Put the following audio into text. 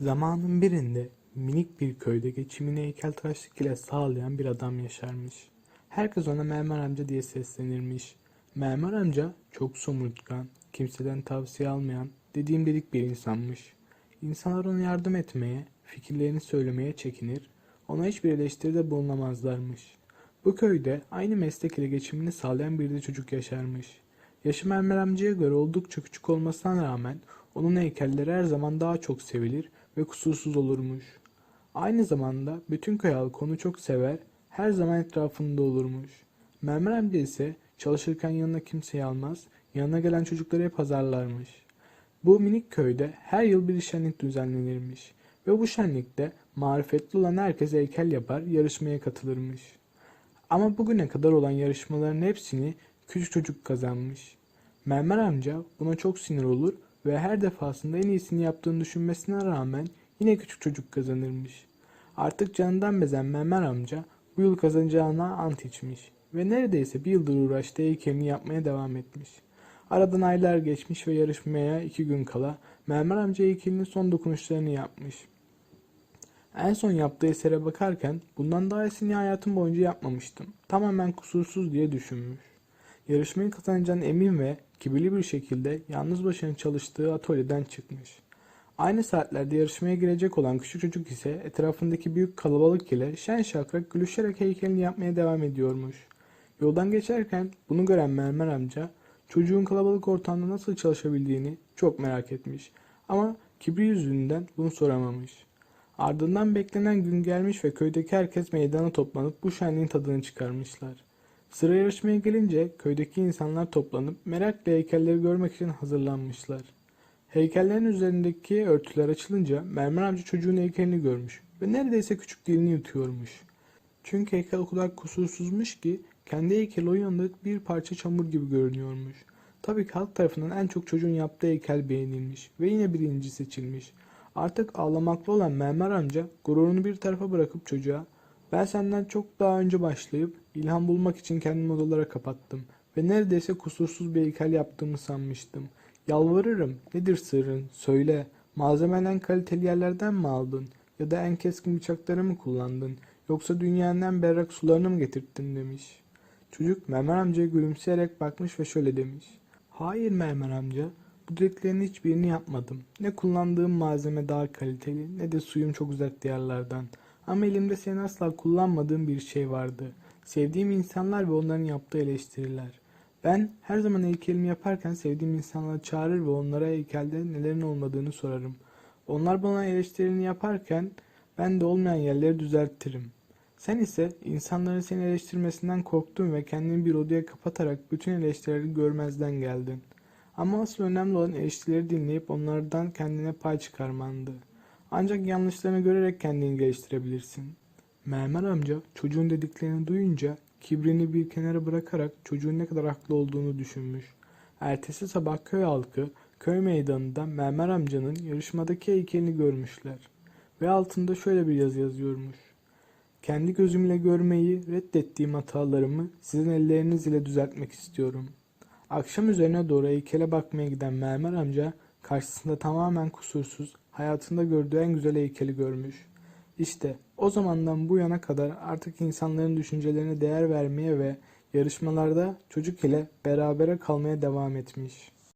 Zamanın birinde minik bir köyde geçimini heykeltıraşlık ile sağlayan bir adam yaşarmış. Herkes ona Mermer amca diye seslenirmiş. Mermer amca çok somurtkan, kimseden tavsiye almayan, dediğim dedik bir insanmış. İnsanlar ona yardım etmeye, fikirlerini söylemeye çekinir, ona hiçbir eleştiride bulunamazlarmış. Bu köyde aynı meslek ile geçimini sağlayan bir de çocuk yaşarmış. Yaşı Mermer amcaya göre oldukça küçük olmasına rağmen onun heykelleri her zaman daha çok sevilir ve kusursuz olurmuş. Aynı zamanda bütün köy halkı onu çok sever, her zaman etrafında olurmuş. Mermer amca ise çalışırken yanına kimseyi almaz, yanına gelen çocukları hep azarlarmış. Bu minik köyde her yıl bir şenlik düzenlenirmiş ve bu şenlikte marifetli olan herkes heykel yapar, yarışmaya katılırmış. Ama bugüne kadar olan yarışmaların hepsini küçük çocuk kazanmış. Mermer amca buna çok sinir olur ve her defasında en iyisini yaptığını düşünmesine rağmen yine küçük çocuk kazanırmış. Artık canından bezen Mermer amca bu yıl kazanacağına ant içmiş ve neredeyse bir yıldır uğraştığı heykelini yapmaya devam etmiş. Aradan aylar geçmiş ve yarışmaya iki gün kala Mermer amca heykelinin son dokunuşlarını yapmış. En son yaptığı esere bakarken bundan daha iyisini hayatım boyunca yapmamıştım. Tamamen kusursuz diye düşünmüş. Yarışmayı kazanacağına emin ve kibirli bir şekilde yalnız başına çalıştığı atölyeden çıkmış. Aynı saatlerde yarışmaya girecek olan küçük çocuk ise etrafındaki büyük kalabalık ile şen şakrak gülüşerek heykelini yapmaya devam ediyormuş. Yoldan geçerken bunu gören Mermer amca çocuğun kalabalık ortamda nasıl çalışabildiğini çok merak etmiş. Ama kibri yüzünden bunu soramamış. Ardından beklenen gün gelmiş ve köydeki herkes meydana toplanıp bu şenliğin tadını çıkarmışlar. Sıra yarışmaya gelince köydeki insanlar toplanıp merakla heykelleri görmek için hazırlanmışlar. Heykellerin üzerindeki örtüler açılınca Mermer amca çocuğun heykelini görmüş ve neredeyse küçük dilini yutuyormuş. Çünkü heykel o kadar kusursuzmuş ki kendi heykeli o yanında bir parça çamur gibi görünüyormuş. Tabii ki halk tarafından en çok çocuğun yaptığı heykel beğenilmiş ve yine birinci seçilmiş. Artık ağlamaklı olan Mermer amca gururunu bir tarafa bırakıp çocuğa ben senden çok daha önce başlayıp ilham bulmak için kendimi odalara kapattım ve neredeyse kusursuz bir heykel yaptığımı sanmıştım. Yalvarırım nedir sırrın söyle malzemen en kaliteli yerlerden mi aldın ya da en keskin bıçakları mı kullandın yoksa dünyanın en berrak sularını mı getirttin demiş. Çocuk Mermer amcaya gülümseyerek bakmış ve şöyle demiş. Hayır Mermer amca bu dediklerinin hiçbirini yapmadım. Ne kullandığım malzeme daha kaliteli ne de suyum çok uzak diyarlardan. Ama elimde senin asla kullanmadığın bir şey vardı. Sevdiğim insanlar ve onların yaptığı eleştiriler. Ben her zaman heykelimi yaparken sevdiğim insanları çağırır ve onlara heykelde nelerin olmadığını sorarım. Onlar bana eleştirilerini yaparken ben de olmayan yerleri düzeltirim. Sen ise insanların seni eleştirmesinden korktun ve kendini bir odaya kapatarak bütün eleştirileri görmezden geldin. Ama asıl önemli olan eleştirileri dinleyip onlardan kendine pay çıkarmandı. Ancak yanlışlarını görerek kendini geliştirebilirsin. Mermer amca çocuğun dediklerini duyunca kibrini bir kenara bırakarak çocuğun ne kadar haklı olduğunu düşünmüş. Ertesi sabah köy halkı köy meydanında Mermer amcanın yarışmadaki heykelini görmüşler. Ve altında şöyle bir yazı yazıyormuş. Kendi gözümle görmeyi, reddettiğim hatalarımı sizin elleriniz ile düzeltmek istiyorum. Akşam üzerine doğru heykele bakmaya giden Mermer amca karşısında tamamen kusursuz, hayatında gördüğü en güzel heykeli görmüş. İşte o zamandan bu yana kadar artık insanların düşüncelerine değer vermeye ve yarışmalarda çocuk ile berabere kalmaya devam etmiş.